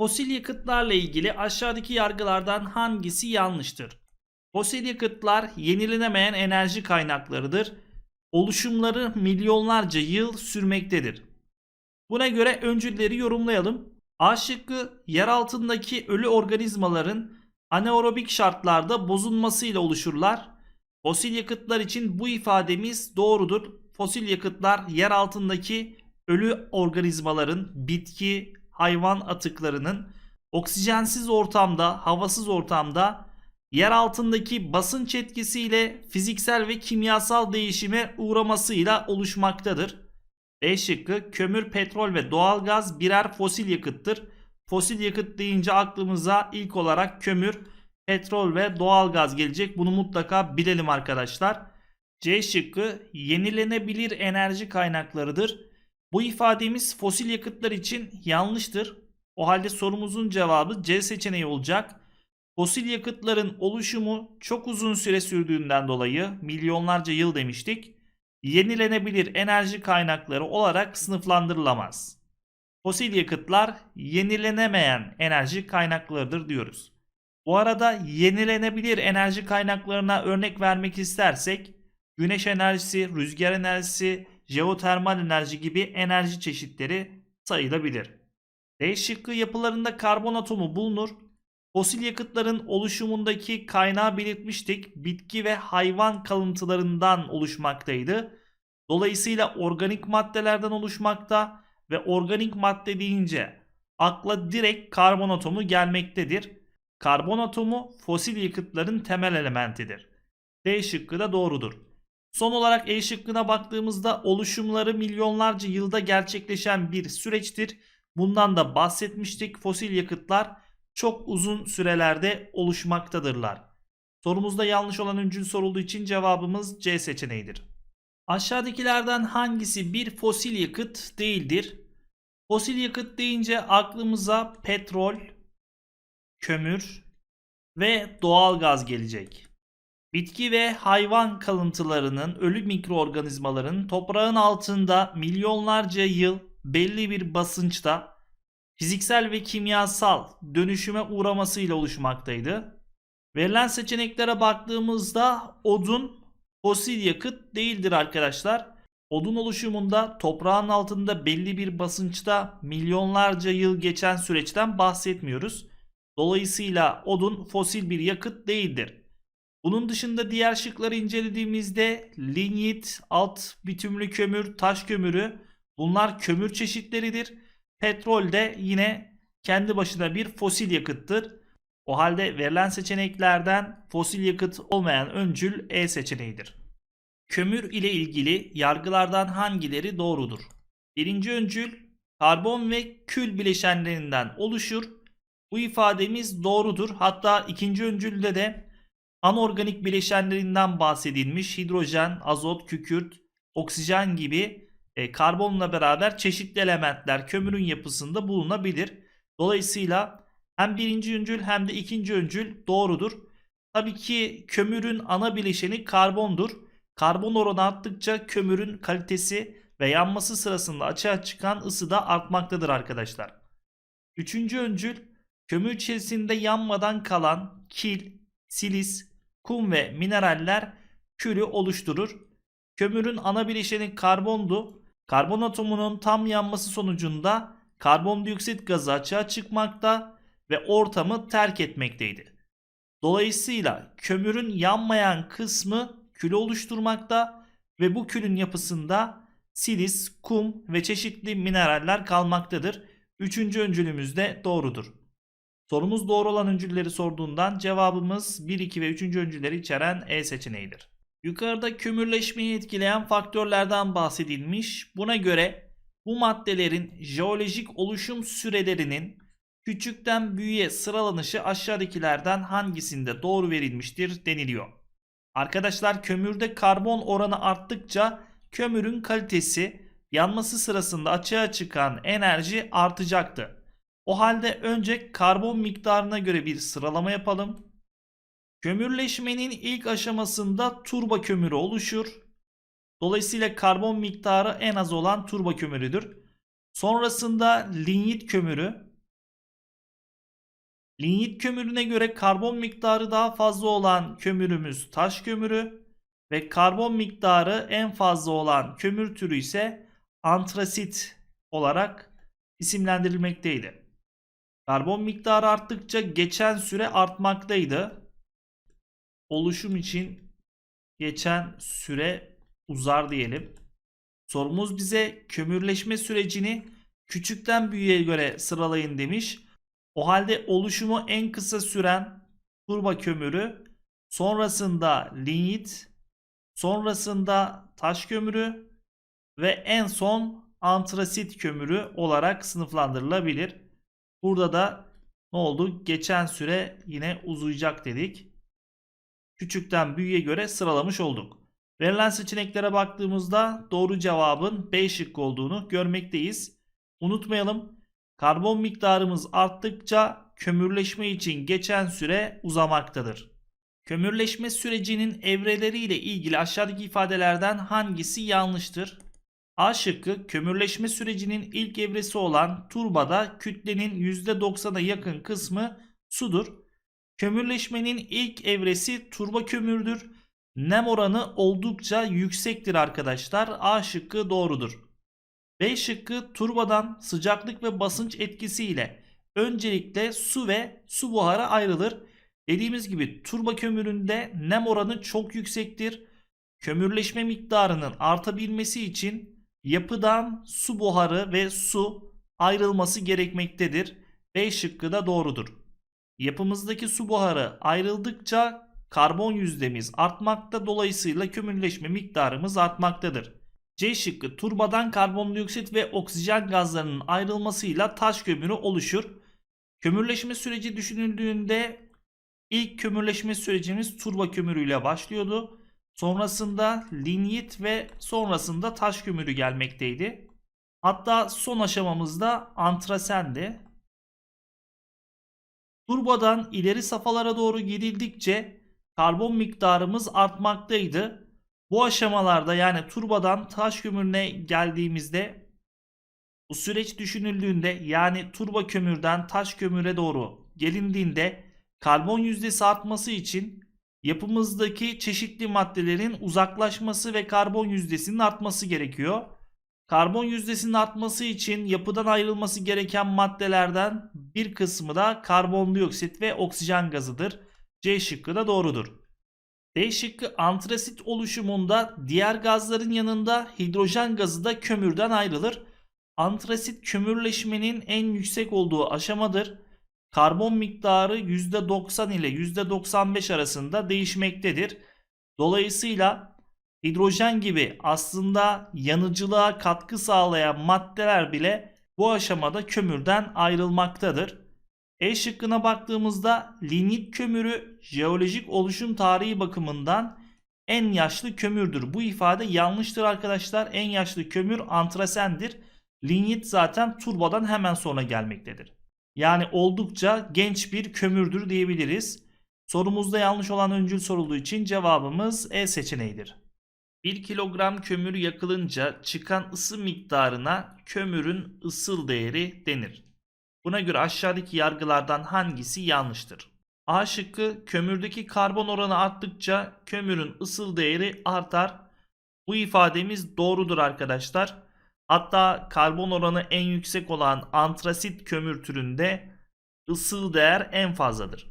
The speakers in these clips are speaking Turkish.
Fosil yakıtlarla ilgili aşağıdaki yargılardan hangisi yanlıştır? Fosil yakıtlar yenilenemeyen enerji kaynaklarıdır. Oluşumları milyonlarca yıl sürmektedir. Buna göre öncülleri yorumlayalım. A şıkkı yer altındaki ölü organizmaların anaerobik şartlarda bozulmasıyla oluşurlar. Fosil yakıtlar için bu ifademiz doğrudur. Fosil yakıtlar yer altındaki ölü organizmaların bitki, hayvan atıklarının oksijensiz ortamda, havasız ortamda yer altındaki basınç etkisiyle fiziksel ve kimyasal değişime uğramasıyla oluşmaktadır. B şıkkı kömür, petrol ve doğalgaz birer fosil yakıttır. Fosil yakıt deyince aklımıza ilk olarak kömür, petrol ve doğalgaz gelecek. Bunu mutlaka bilelim arkadaşlar. C şıkkı yenilenebilir enerji kaynaklarıdır. Bu ifademiz fosil yakıtlar için yanlıştır. O halde sorumuzun cevabı C seçeneği olacak. Fosil yakıtların oluşumu çok uzun süre sürdüğünden dolayı milyonlarca yıl demiştik. Yenilenebilir enerji kaynakları olarak sınıflandırılamaz. Fosil yakıtlar yenilenemeyen enerji kaynaklarıdır diyoruz. Bu arada yenilenebilir enerji kaynaklarına örnek vermek istersek güneş enerjisi, rüzgar enerjisi, jeotermal enerji gibi enerji çeşitleri sayılabilir. D şıkkı yapılarında karbon atomu bulunur. Fosil yakıtların oluşumundaki kaynağı belirtmiştik. Bitki ve hayvan kalıntılarından oluşmaktaydı. Dolayısıyla organik maddelerden oluşmakta ve organik madde deyince akla direkt karbon atomu gelmektedir. Karbon atomu fosil yakıtların temel elementidir. D şıkkı da doğrudur. Son olarak E şıkkına baktığımızda oluşumları milyonlarca yılda gerçekleşen bir süreçtir. Bundan da bahsetmiştik. Fosil yakıtlar çok uzun sürelerde oluşmaktadırlar. Sorumuzda yanlış olan öncül sorulduğu için cevabımız C seçeneğidir. Aşağıdakilerden hangisi bir fosil yakıt değildir? Fosil yakıt deyince aklımıza petrol, kömür ve doğal gaz gelecek. Bitki ve hayvan kalıntılarının ölü mikroorganizmaların toprağın altında milyonlarca yıl belli bir basınçta fiziksel ve kimyasal dönüşüme uğramasıyla oluşmaktaydı. Verilen seçeneklere baktığımızda odun fosil yakıt değildir arkadaşlar. Odun oluşumunda toprağın altında belli bir basınçta milyonlarca yıl geçen süreçten bahsetmiyoruz. Dolayısıyla odun fosil bir yakıt değildir. Bunun dışında diğer şıkları incelediğimizde linyit, alt bitumlu kömür, taş kömürü bunlar kömür çeşitleridir. Petrol de yine kendi başına bir fosil yakıttır. O halde verilen seçeneklerden fosil yakıt olmayan öncül E seçeneğidir. Kömür ile ilgili yargılardan hangileri doğrudur? Birinci öncül karbon ve kül bileşenlerinden oluşur. Bu ifademiz doğrudur. Hatta ikinci öncülde de anorganik bileşenlerinden bahsedilmiş hidrojen, azot, kükürt, oksijen gibi e, karbonla beraber çeşitli elementler kömürün yapısında bulunabilir. Dolayısıyla hem birinci öncül hem de ikinci öncül doğrudur. Tabii ki kömürün ana bileşeni karbondur. Karbon oranı arttıkça kömürün kalitesi ve yanması sırasında açığa çıkan ısı da artmaktadır arkadaşlar. Üçüncü öncül kömür içerisinde yanmadan kalan kil, silis, kum ve mineraller külü oluşturur. Kömürün ana bileşeni karbondu. Karbon atomunun tam yanması sonucunda karbondioksit gazı açığa çıkmakta ve ortamı terk etmekteydi. Dolayısıyla kömürün yanmayan kısmı külü oluşturmakta ve bu külün yapısında silis, kum ve çeşitli mineraller kalmaktadır. Üçüncü öncülümüz de doğrudur. Sorumuz doğru olan öncülleri sorduğundan cevabımız 1, 2 ve 3. öncülleri içeren E seçeneğidir. Yukarıda kömürleşmeyi etkileyen faktörlerden bahsedilmiş. Buna göre bu maddelerin jeolojik oluşum sürelerinin küçükten büyüğe sıralanışı aşağıdakilerden hangisinde doğru verilmiştir deniliyor. Arkadaşlar kömürde karbon oranı arttıkça kömürün kalitesi yanması sırasında açığa çıkan enerji artacaktı. O halde önce karbon miktarına göre bir sıralama yapalım. Kömürleşmenin ilk aşamasında turba kömürü oluşur. Dolayısıyla karbon miktarı en az olan turba kömürüdür. Sonrasında linyit kömürü, Linyit kömürüne göre karbon miktarı daha fazla olan kömürümüz taş kömürü ve karbon miktarı en fazla olan kömür türü ise antrasit olarak isimlendirilmekteydi. Karbon miktarı arttıkça geçen süre artmaktaydı. Oluşum için geçen süre uzar diyelim. Sorumuz bize kömürleşme sürecini küçükten büyüğe göre sıralayın demiş. O halde oluşumu en kısa süren turba kömürü, sonrasında linyit, sonrasında taş kömürü ve en son antrasit kömürü olarak sınıflandırılabilir. Burada da ne oldu? Geçen süre yine uzayacak dedik. Küçükten büyüğe göre sıralamış olduk. Verilen seçeneklere baktığımızda doğru cevabın B şıkkı olduğunu görmekteyiz. Unutmayalım karbon miktarımız arttıkça kömürleşme için geçen süre uzamaktadır. Kömürleşme sürecinin evreleriyle ilgili aşağıdaki ifadelerden hangisi yanlıştır? A şıkkı kömürleşme sürecinin ilk evresi olan turbada kütlenin %90'a yakın kısmı sudur. Kömürleşmenin ilk evresi turba kömürdür. Nem oranı oldukça yüksektir arkadaşlar. A şıkkı doğrudur. B şıkkı turbadan sıcaklık ve basınç etkisiyle öncelikle su ve su buharı ayrılır. Dediğimiz gibi turba kömüründe nem oranı çok yüksektir. Kömürleşme miktarının artabilmesi için yapıdan su buharı ve su ayrılması gerekmektedir. B şıkkı da doğrudur. Yapımızdaki su buharı ayrıldıkça karbon yüzdemiz artmakta dolayısıyla kömürleşme miktarımız artmaktadır. C şıkkı turbadan karbondioksit ve oksijen gazlarının ayrılmasıyla taş kömürü oluşur. Kömürleşme süreci düşünüldüğünde ilk kömürleşme sürecimiz turba kömürüyle başlıyordu. Sonrasında linyit ve sonrasında taş kömürü gelmekteydi. Hatta son aşamamızda antrasendi. Turbadan ileri safhalara doğru gidildikçe karbon miktarımız artmaktaydı. Bu aşamalarda yani turbadan taş kömürüne geldiğimizde bu süreç düşünüldüğünde yani turba kömürden taş kömüre doğru gelindiğinde karbon yüzdesi artması için yapımızdaki çeşitli maddelerin uzaklaşması ve karbon yüzdesinin artması gerekiyor. Karbon yüzdesinin artması için yapıdan ayrılması gereken maddelerden bir kısmı da karbondioksit ve oksijen gazıdır. C şıkkı da doğrudur. D şıkkı antrasit oluşumunda diğer gazların yanında hidrojen gazı da kömürden ayrılır. Antrasit kömürleşmenin en yüksek olduğu aşamadır. Karbon miktarı %90 ile %95 arasında değişmektedir. Dolayısıyla hidrojen gibi aslında yanıcılığa katkı sağlayan maddeler bile bu aşamada kömürden ayrılmaktadır. E şıkkına baktığımızda linyit kömürü jeolojik oluşum tarihi bakımından en yaşlı kömürdür. Bu ifade yanlıştır arkadaşlar. En yaşlı kömür antrasendir. Linyit zaten turbadan hemen sonra gelmektedir. Yani oldukça genç bir kömürdür diyebiliriz. Sorumuzda yanlış olan öncül sorulduğu için cevabımız E seçeneğidir. 1 kilogram kömür yakılınca çıkan ısı miktarına kömürün ısıl değeri denir. Buna göre aşağıdaki yargılardan hangisi yanlıştır? A şıkkı kömürdeki karbon oranı arttıkça kömürün ısıl değeri artar. Bu ifademiz doğrudur arkadaşlar. Hatta karbon oranı en yüksek olan antrasit kömür türünde ısıl değer en fazladır.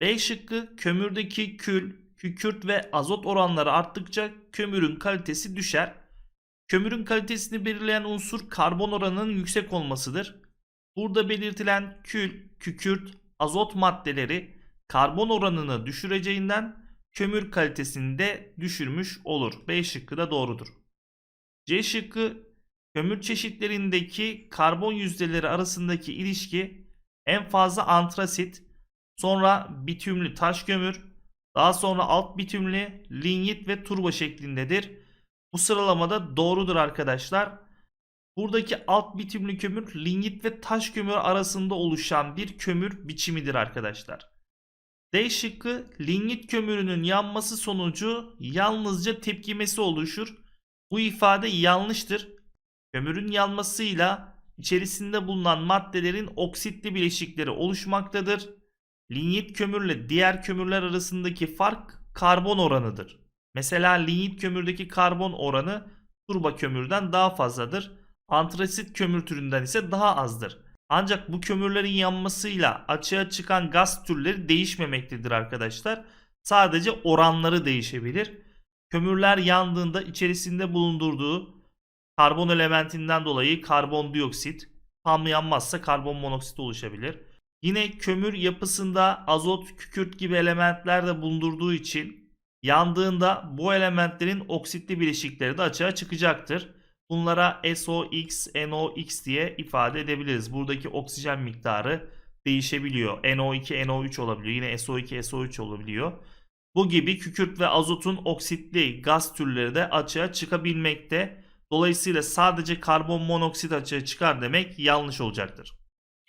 B şıkkı kömürdeki kül, kükürt ve azot oranları arttıkça kömürün kalitesi düşer. Kömürün kalitesini belirleyen unsur karbon oranının yüksek olmasıdır. Burada belirtilen kül, kükürt, azot maddeleri karbon oranını düşüreceğinden kömür kalitesini de düşürmüş olur. B şıkkı da doğrudur. C şıkkı kömür çeşitlerindeki karbon yüzdeleri arasındaki ilişki en fazla antrasit, sonra bitümlü taş kömür, daha sonra alt bitümlü linyit ve turba şeklindedir. Bu sıralamada doğrudur arkadaşlar. Buradaki alt bitimli kömür linyit ve taş kömür arasında oluşan bir kömür biçimidir arkadaşlar. D şıkkı linyit kömürünün yanması sonucu yalnızca tepkimesi oluşur. Bu ifade yanlıştır. Kömürün yanmasıyla içerisinde bulunan maddelerin oksitli bileşikleri oluşmaktadır. Linyit kömürle diğer kömürler arasındaki fark karbon oranıdır. Mesela linyit kömürdeki karbon oranı turba kömürden daha fazladır. Antrasit kömür türünden ise daha azdır. Ancak bu kömürlerin yanmasıyla açığa çıkan gaz türleri değişmemektedir arkadaşlar. Sadece oranları değişebilir. Kömürler yandığında içerisinde bulundurduğu karbon elementinden dolayı karbondioksit, tam yanmazsa karbon monoksit oluşabilir. Yine kömür yapısında azot, kükürt gibi elementler de bulundurduğu için yandığında bu elementlerin oksitli bileşikleri de açığa çıkacaktır. Bunlara SOX, NOx diye ifade edebiliriz. Buradaki oksijen miktarı değişebiliyor. NO2, NO3 olabiliyor. Yine SO2, SO3 olabiliyor. Bu gibi kükürt ve azotun oksitli gaz türleri de açığa çıkabilmekte. Dolayısıyla sadece karbon monoksit açığa çıkar demek yanlış olacaktır.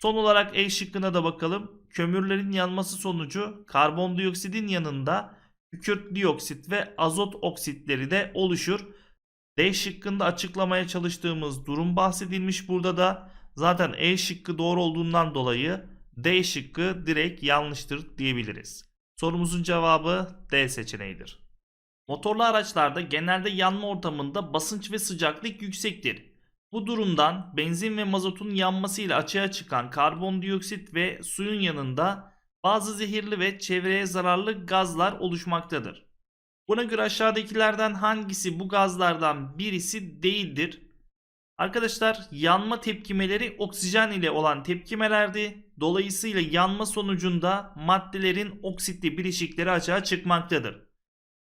Son olarak E şıkkına da bakalım. Kömürlerin yanması sonucu karbondioksidin yanında kükürt dioksit ve azot oksitleri de oluşur. D şıkkında açıklamaya çalıştığımız durum bahsedilmiş burada da. Zaten E şıkkı doğru olduğundan dolayı D şıkkı direkt yanlıştır diyebiliriz. Sorumuzun cevabı D seçeneğidir. Motorlu araçlarda genelde yanma ortamında basınç ve sıcaklık yüksektir. Bu durumdan benzin ve mazotun yanmasıyla açığa çıkan karbondioksit ve suyun yanında bazı zehirli ve çevreye zararlı gazlar oluşmaktadır. Buna göre aşağıdakilerden hangisi bu gazlardan birisi değildir? Arkadaşlar yanma tepkimeleri oksijen ile olan tepkimelerdi. Dolayısıyla yanma sonucunda maddelerin oksitli bileşikleri açığa çıkmaktadır.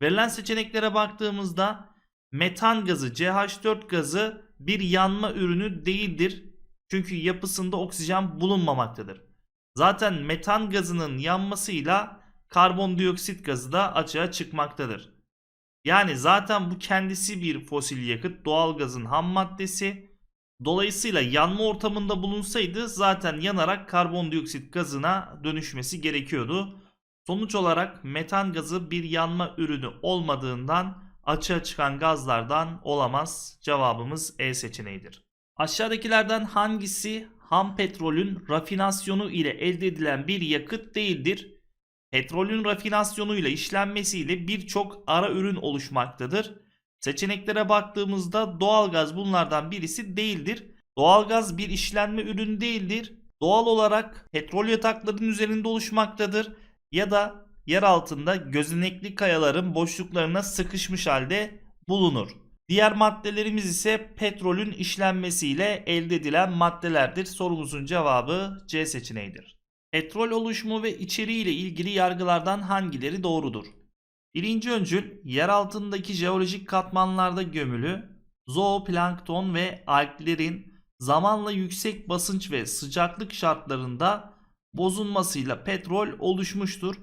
Verilen seçeneklere baktığımızda metan gazı CH4 gazı bir yanma ürünü değildir. Çünkü yapısında oksijen bulunmamaktadır. Zaten metan gazının yanmasıyla karbondioksit gazı da açığa çıkmaktadır. Yani zaten bu kendisi bir fosil yakıt, doğalgazın ham maddesi. Dolayısıyla yanma ortamında bulunsaydı zaten yanarak karbondioksit gazına dönüşmesi gerekiyordu. Sonuç olarak metan gazı bir yanma ürünü olmadığından açığa çıkan gazlardan olamaz. Cevabımız E seçeneğidir. Aşağıdakilerden hangisi ham petrolün rafinasyonu ile elde edilen bir yakıt değildir? Petrolün rafinasyonuyla işlenmesiyle birçok ara ürün oluşmaktadır. Seçeneklere baktığımızda doğalgaz bunlardan birisi değildir. Doğalgaz bir işlenme ürünü değildir. Doğal olarak petrol yataklarının üzerinde oluşmaktadır ya da yer altında gözenekli kayaların boşluklarına sıkışmış halde bulunur. Diğer maddelerimiz ise petrolün işlenmesiyle elde edilen maddelerdir. Sorumuzun cevabı C seçeneğidir. Petrol oluşumu ve içeriği ile ilgili yargılardan hangileri doğrudur? Birinci öncül yer altındaki jeolojik katmanlarda gömülü zooplankton ve alglerin zamanla yüksek basınç ve sıcaklık şartlarında bozulmasıyla petrol oluşmuştur.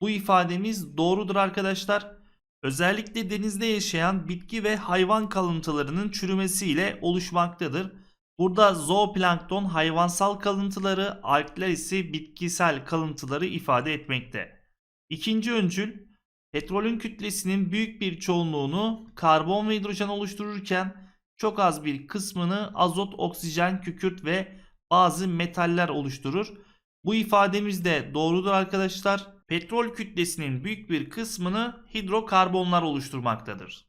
Bu ifademiz doğrudur arkadaşlar. Özellikle denizde yaşayan bitki ve hayvan kalıntılarının çürümesiyle oluşmaktadır. Burada zooplankton hayvansal kalıntıları, algler ise bitkisel kalıntıları ifade etmekte. İkinci öncül, petrolün kütlesinin büyük bir çoğunluğunu karbon ve hidrojen oluştururken çok az bir kısmını azot, oksijen, kükürt ve bazı metaller oluşturur. Bu ifademiz de doğrudur arkadaşlar. Petrol kütlesinin büyük bir kısmını hidrokarbonlar oluşturmaktadır.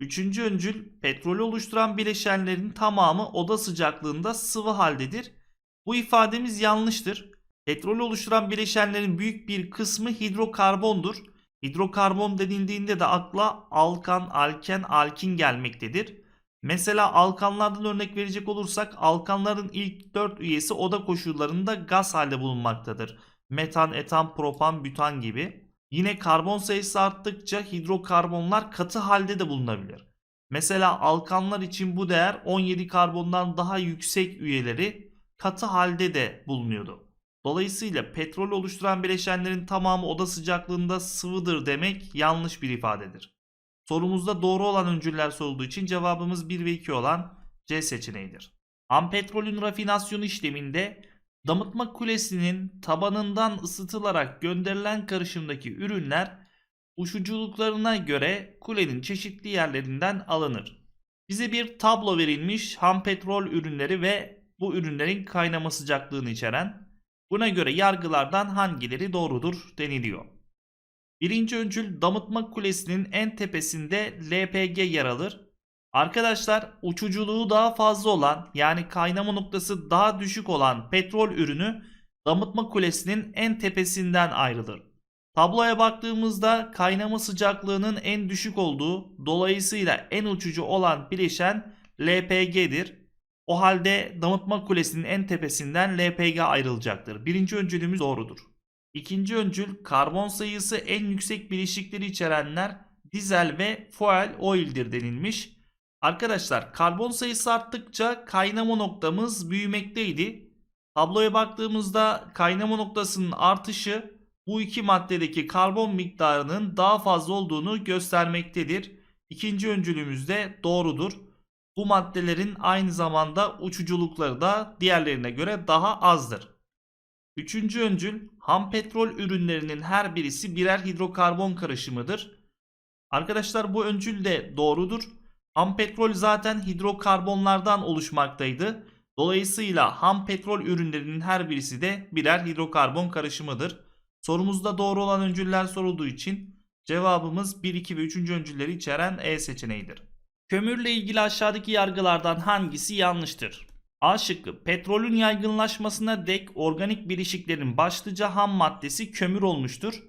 Üçüncü öncül petrolü oluşturan bileşenlerin tamamı oda sıcaklığında sıvı haldedir. Bu ifademiz yanlıştır. Petrolü oluşturan bileşenlerin büyük bir kısmı hidrokarbondur. Hidrokarbon denildiğinde de akla alkan, alken, alkin gelmektedir. Mesela alkanlardan örnek verecek olursak alkanların ilk 4 üyesi oda koşullarında gaz halde bulunmaktadır. Metan, etan, propan, bütan gibi. Yine karbon sayısı arttıkça hidrokarbonlar katı halde de bulunabilir. Mesela alkanlar için bu değer 17 karbondan daha yüksek üyeleri katı halde de bulunuyordu. Dolayısıyla petrol oluşturan bileşenlerin tamamı oda sıcaklığında sıvıdır demek yanlış bir ifadedir. Sorumuzda doğru olan öncüller sorulduğu için cevabımız 1 ve 2 olan C seçeneğidir. Ampetrolün rafinasyonu işleminde damıtma kulesinin tabanından ısıtılarak gönderilen karışımdaki ürünler uçuculuklarına göre kulenin çeşitli yerlerinden alınır. Bize bir tablo verilmiş ham petrol ürünleri ve bu ürünlerin kaynama sıcaklığını içeren Buna göre yargılardan hangileri doğrudur deniliyor. Birinci öncül damıtma kulesinin en tepesinde LPG yer alır. Arkadaşlar uçuculuğu daha fazla olan yani kaynama noktası daha düşük olan petrol ürünü damıtma kulesinin en tepesinden ayrılır. Tabloya baktığımızda kaynama sıcaklığının en düşük olduğu dolayısıyla en uçucu olan bileşen LPG'dir. O halde damıtma kulesinin en tepesinden LPG ayrılacaktır. Birinci öncülümüz doğrudur. İkinci öncül karbon sayısı en yüksek bileşikleri içerenler dizel ve fuel oil'dir denilmiş. Arkadaşlar karbon sayısı arttıkça kaynama noktamız büyümekteydi. Tabloya baktığımızda kaynama noktasının artışı bu iki maddedeki karbon miktarının daha fazla olduğunu göstermektedir. İkinci öncülümüz de doğrudur. Bu maddelerin aynı zamanda uçuculukları da diğerlerine göre daha azdır. Üçüncü öncül ham petrol ürünlerinin her birisi birer hidrokarbon karışımıdır. Arkadaşlar bu öncül de doğrudur. Ham petrol zaten hidrokarbonlardan oluşmaktaydı. Dolayısıyla ham petrol ürünlerinin her birisi de birer hidrokarbon karışımıdır. Sorumuzda doğru olan öncüller sorulduğu için cevabımız 1, 2 ve 3. öncülleri içeren E seçeneğidir. Kömürle ilgili aşağıdaki yargılardan hangisi yanlıştır? A şıkkı petrolün yaygınlaşmasına dek organik bileşiklerin başlıca ham maddesi kömür olmuştur.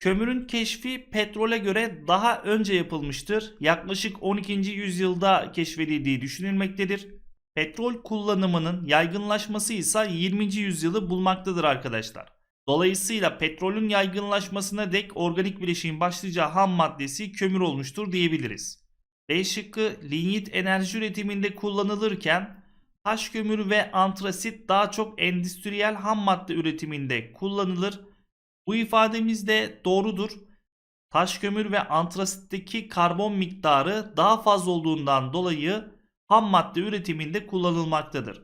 Kömürün keşfi petrole göre daha önce yapılmıştır. Yaklaşık 12. yüzyılda keşfedildiği düşünülmektedir. Petrol kullanımının yaygınlaşması ise 20. yüzyılı bulmaktadır arkadaşlar. Dolayısıyla petrolün yaygınlaşmasına dek organik bileşiğin başlıca ham maddesi kömür olmuştur diyebiliriz. B şıkkı linyit enerji üretiminde kullanılırken taş kömürü ve antrasit daha çok endüstriyel ham madde üretiminde kullanılır. Bu ifademiz de doğrudur. Taş kömür ve antrasitteki karbon miktarı daha fazla olduğundan dolayı ham madde üretiminde kullanılmaktadır.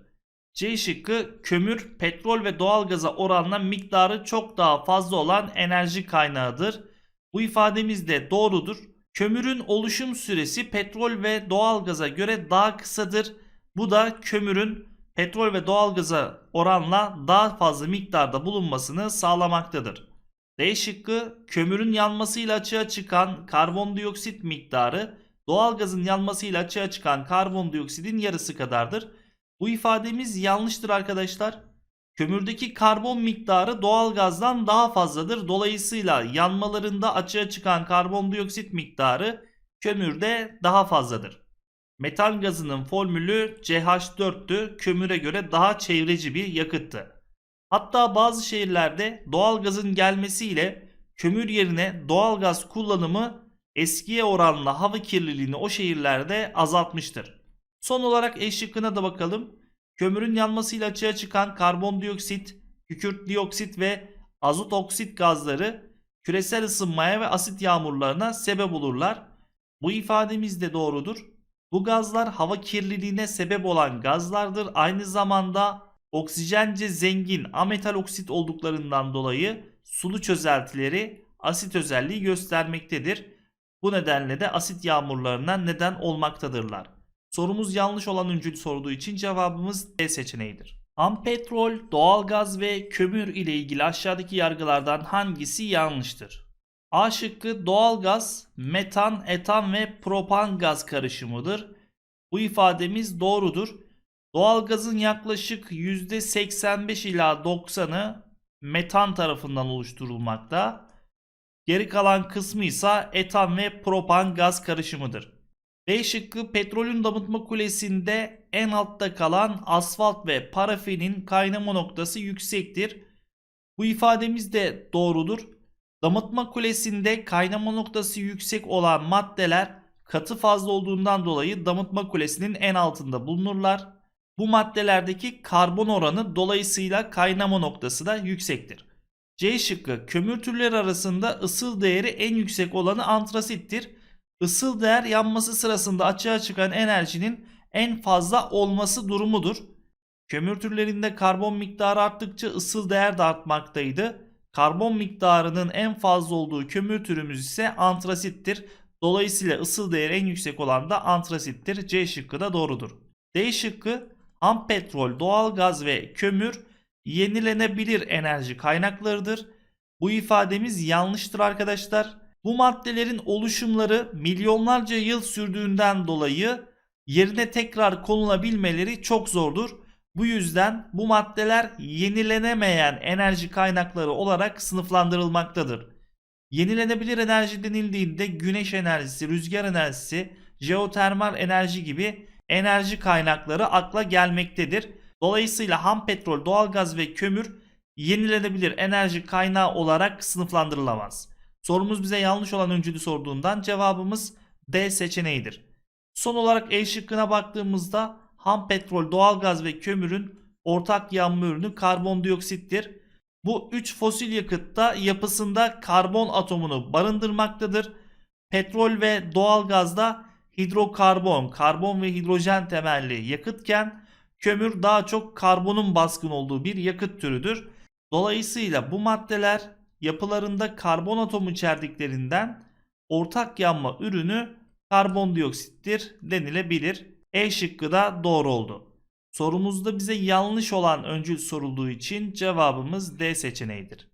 C şıkkı kömür, petrol ve doğalgaza oranla miktarı çok daha fazla olan enerji kaynağıdır. Bu ifademiz de doğrudur. Kömürün oluşum süresi petrol ve doğalgaza göre daha kısadır. Bu da kömürün petrol ve doğalgaza oranla daha fazla miktarda bulunmasını sağlamaktadır. D şıkkı kömürün yanmasıyla açığa çıkan karbondioksit miktarı doğalgazın yanmasıyla açığa çıkan karbondioksitin yarısı kadardır. Bu ifademiz yanlıştır arkadaşlar. Kömürdeki karbon miktarı doğalgazdan daha fazladır. Dolayısıyla yanmalarında açığa çıkan karbondioksit miktarı kömürde daha fazladır. Metan gazının formülü CH4'tü. Kömüre göre daha çevreci bir yakıttı. Hatta bazı şehirlerde doğalgazın gelmesiyle kömür yerine doğalgaz kullanımı eskiye oranla hava kirliliğini o şehirlerde azaltmıştır. Son olarak E şıkkına da bakalım. Kömürün yanmasıyla açığa çıkan karbondioksit, kükürt dioksit ve azot oksit gazları küresel ısınmaya ve asit yağmurlarına sebep olurlar. Bu ifademiz de doğrudur. Bu gazlar hava kirliliğine sebep olan gazlardır. Aynı zamanda oksijence zengin ametal oksit olduklarından dolayı sulu çözeltileri asit özelliği göstermektedir. Bu nedenle de asit yağmurlarına neden olmaktadırlar. Sorumuz yanlış olan öncül sorduğu için cevabımız D seçeneğidir. Ham petrol, doğalgaz ve kömür ile ilgili aşağıdaki yargılardan hangisi yanlıştır? A şıkkı doğalgaz, metan, etan ve propan gaz karışımıdır. Bu ifademiz doğrudur. Doğalgazın yaklaşık %85 ila 90'ı metan tarafından oluşturulmakta. Geri kalan kısmı ise etan ve propan gaz karışımıdır. B şıkkı petrolün damıtma kulesinde en altta kalan asfalt ve parafinin kaynama noktası yüksektir. Bu ifademiz de doğrudur. Damıtma kulesinde kaynama noktası yüksek olan maddeler katı fazla olduğundan dolayı damıtma kulesinin en altında bulunurlar. Bu maddelerdeki karbon oranı dolayısıyla kaynama noktası da yüksektir. C şıkkı kömür türleri arasında ısıl değeri en yüksek olanı antrasittir. Isıl değer yanması sırasında açığa çıkan enerjinin en fazla olması durumudur. Kömür türlerinde karbon miktarı arttıkça ısıl değer de artmaktaydı. Karbon miktarının en fazla olduğu kömür türümüz ise antrasittir. Dolayısıyla ısıl değeri en yüksek olan da antrasittir. C şıkkı da doğrudur. D şıkkı ham petrol, doğal gaz ve kömür yenilenebilir enerji kaynaklarıdır. Bu ifademiz yanlıştır arkadaşlar. Bu maddelerin oluşumları milyonlarca yıl sürdüğünden dolayı yerine tekrar konulabilmeleri çok zordur. Bu yüzden bu maddeler yenilenemeyen enerji kaynakları olarak sınıflandırılmaktadır. Yenilenebilir enerji denildiğinde güneş enerjisi, rüzgar enerjisi, jeotermal enerji gibi enerji kaynakları akla gelmektedir. Dolayısıyla ham petrol, doğalgaz ve kömür yenilenebilir enerji kaynağı olarak sınıflandırılamaz. Sorumuz bize yanlış olan öncülü sorduğundan cevabımız D seçeneğidir. Son olarak E şıkkına baktığımızda ham petrol, doğalgaz ve kömürün ortak yanma ürünü karbondioksittir. Bu üç fosil yakıtta yapısında karbon atomunu barındırmaktadır. Petrol ve doğalgazda hidrokarbon, karbon ve hidrojen temelli yakıtken kömür daha çok karbonun baskın olduğu bir yakıt türüdür. Dolayısıyla bu maddeler yapılarında karbon atomu içerdiklerinden ortak yanma ürünü karbondioksittir denilebilir. E şıkkı da doğru oldu. Sorumuzda bize yanlış olan öncül sorulduğu için cevabımız D seçeneğidir.